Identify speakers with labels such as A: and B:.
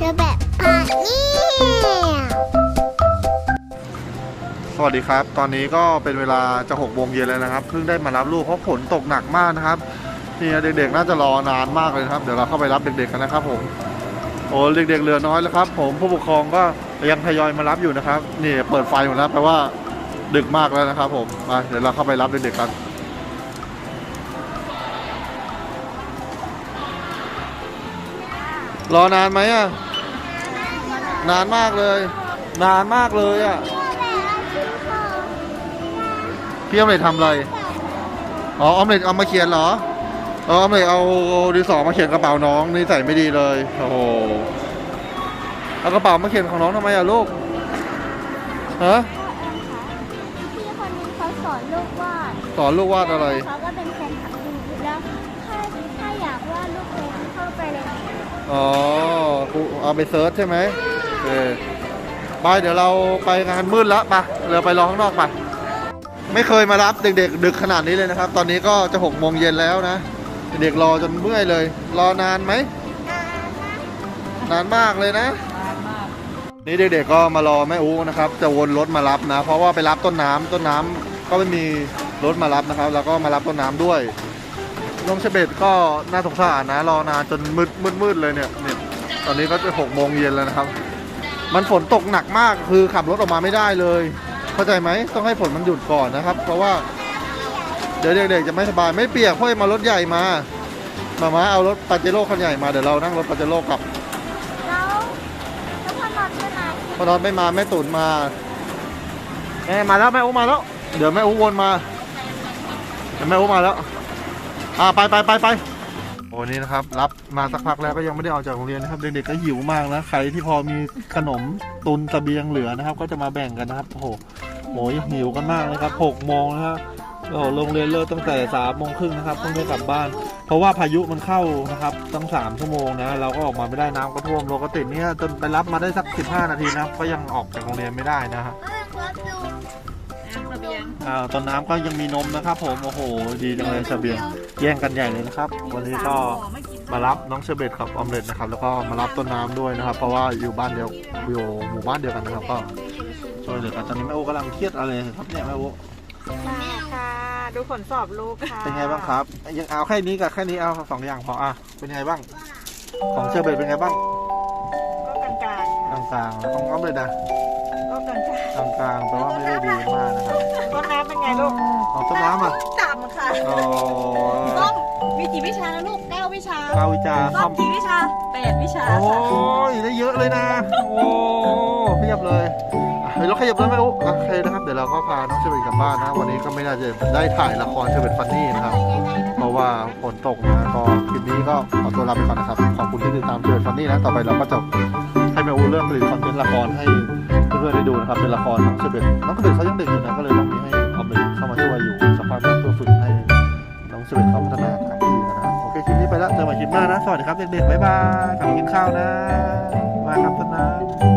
A: เจอแบบอะเนี่ย
B: สวัสดีครับ ตอนนี้ก็เป็นเวลาจะหกโมงเย็นแล้วนะครับ เพิ่งได้มารับลูกเพราะฝนตกหนักมากนะครับนี่เด็กๆน่าจะรอนานมากเลยครับ เดี๋ยวเราเข้าไปรับเด็กๆกันนะครับ ผมโอ้เด็กๆเหลือน้อยแล้วครับ ผมผู้ปกครองก็ยังทยอยมารับอยู่นะครับนี่เปิดไฟหมดแล้วแปลว่าดึกมากแล้วนะครับ ผมมาเดี๋ยวเราเข้าไปรับเด็กๆกัน รอนานไหมอะ นานมากเลย นานมากเลยอะ พี่ออมเล็ตทำอะไร อ๋อออมเล็ตเอามาเขียนเหรอเออออมเล็ตเอาดินสอมาเขียนกระเป๋าน้องนี่ใส่ไม่ดีเลย โอ้โห เอากระเป๋ามาเขียนของน้องทำไมอะลูก ฮะ
A: พี่คนนึงเขาสอนลูกวาด
B: สอนลูกวาดอะไร
A: เขาก็เป็นแฟนคลับดูแล้วถ้าถ้าอยากวาดลูกเล็กเข้าไปเลย
B: อ๋อกูเอาไปเซิร์ชใช่ไหมโอเคไปเดี๋ยวเราไปงานมืดแล้วไปเราไปรอข้างนอกไปไม่เคยมารับเด็กๆ ดึกขนาดนี้เลยนะครับ ตอนนี้ก็จะหกโมงเย็นแล้วนะ เด็กๆรอจนเมื่อยเลย รอนานไหม นานมากเลยนะ นี่เด็กๆก็มารอแม่อูนะครับ จะวนรถมารับนะ เพราะว่าไปรับต้นน้ำต้นน้ำก็ไม่มีรถมารับนะครับ แล้วก็มารับต้นน้ำด้วย น้องเชเบตก็น่าสงสารนะรอนานจนมืดมืดมืดเลยเนี่ยเนี่ย ตอนนี้ก็จะหกโมงเย็นแล้วนะครับ มันฝนตกหนักมากคือขับรถออกมาไม่ได้เลย เข้าใจไหมต้องให้ฝนมันหยุดก่อนนะครับ เพราะว่า เดี๋ยวเด็กๆจะไม่สบายไม่เปียกเพราะมารถใหญ่มามามาเอารถปาเจโร่คันใหญ่มาเดี๋ยวเรานั่งรถปาเจโร่กลับ
A: แล้วแล้วพอนอนก็นาน
B: พอนอนไม่มาแม่ตุนมาแม่มาแล้วแม่อุ้มาแล้ว เดี๋ยวแม่อุ้วนมาเดี๋ยวแม่อุ้มาแล้ว อ่าไปไปไปไปโอ้นี่นะครับ รับมาสักพักแล้วก็ยังไม่ได้ออกจากโรงเรียนนะครับ เด็กๆก็หิวมากนะใครที่พอมีขนมตุนเสบียงเหลือนะครับ ก็จะมาแบ่งกันนะครับโอ้โหโหยหิวกันมากเลยครับหกโมงนะครับโอ้โรงเรียนเลิกตั้งแต่สามโมงครึ่งนะครับเพิ่งได้กลับบ้าน เพราะว่าพายุมันเข้านะครับตั้งสามชั่วโมงนะเราก็ออกมาไม่ได้น้ำก็ท่วมปกติดเนี่ยจนไปรับมาได้สักสิบห้านาทีนะครับก็ยังออกจากโรงเรียนไม่ได้นะฮะ
C: ระเบียง
B: อ่าตอนน้ำก็ยังมีนมนะครับผมโอ้โหดีจังเลยเสบียงแย่งกันใหญ่เลยนะครับ วันนี้ก็มารับน้องเชอร์เบตกับออมเล็ตนะครับแล้วก็มารับต้นน้ำด้วยนะครับ เพราะว่าอยู่บ้านเดียวอยู่หมู่บ้านเดียวกันนะครับก็ช่วยเหลือกันตอนนี้แม่โอ้กำลังเครียดอะไรครับเนี่ยแม่โอ้
C: ค่ะดูผลสอบลูกค่ะ
B: เป็นไงบ้างครับ ยังเอาแค่นี้กับแค่นี้เอาสองอย่างพออะเป็นไงบ้าง ของเชอร์เบตเป็นไงบ้าง
C: ก็กลางๆ
B: ก
C: ค่ะ
B: ลางๆแล้วของออมเล็ตนะ
C: ก็กลาง
B: กลางๆแปลว่าไม่ได้ดีมากนะครับ
C: ๆต้ นน้ำเป็นไงลูก
B: ของต้นน้ำอะ
C: ต่ำค่ะ
B: อ๋อ
C: ส้มมีกี่วิชานะลูกเก้าวิชา
B: ข้าววิจารณ์
C: ส้
B: ซ่อ
C: ม
B: ม
C: กี่วิชาแปดวิชา
B: โอ้
C: ค่ะ
B: ยได้เยอะเลยนะ โอ้เพียบเลยอะเฮ้ยเราขยับแล้วไม่รู้โอเคนะครับ เดี๋ยวเราก็พาน้องเชเบตกลับบ้านนะ วันนี้ก็ไม่น่าจะได้ถ่ายละครเชเบตฟันนี่นะครับ เพราะว่าฝนตกนะก็คลิปนี้ก็ขอตัวลาไปก่อนนะครับ ขอบคุณที่ติดตามเชเบตฟันนี่นะ ต่อไปเราก็จะให้แม่อูเริ่มผลิตคอนเทนต์ละครให้เพื่อนๆได้ดูนะครับเป็นละครน้องเชเบตน้องเชเบตเขายังเด็กอยู่นะก็เลยต้องมีให้ออมเล็ตเข้ามาช่วยอยู่สักพักเพื่อฝึกให้น้องเชเบตเขาพัฒนาทางที่นะโอเคคลิปนี้ไปแล้วเจอกันใหม่คลิปหน้านะสวัสดีครับเด็กๆบ๊ายบายกลับกินข้าวนะมาครับต้นน้ำ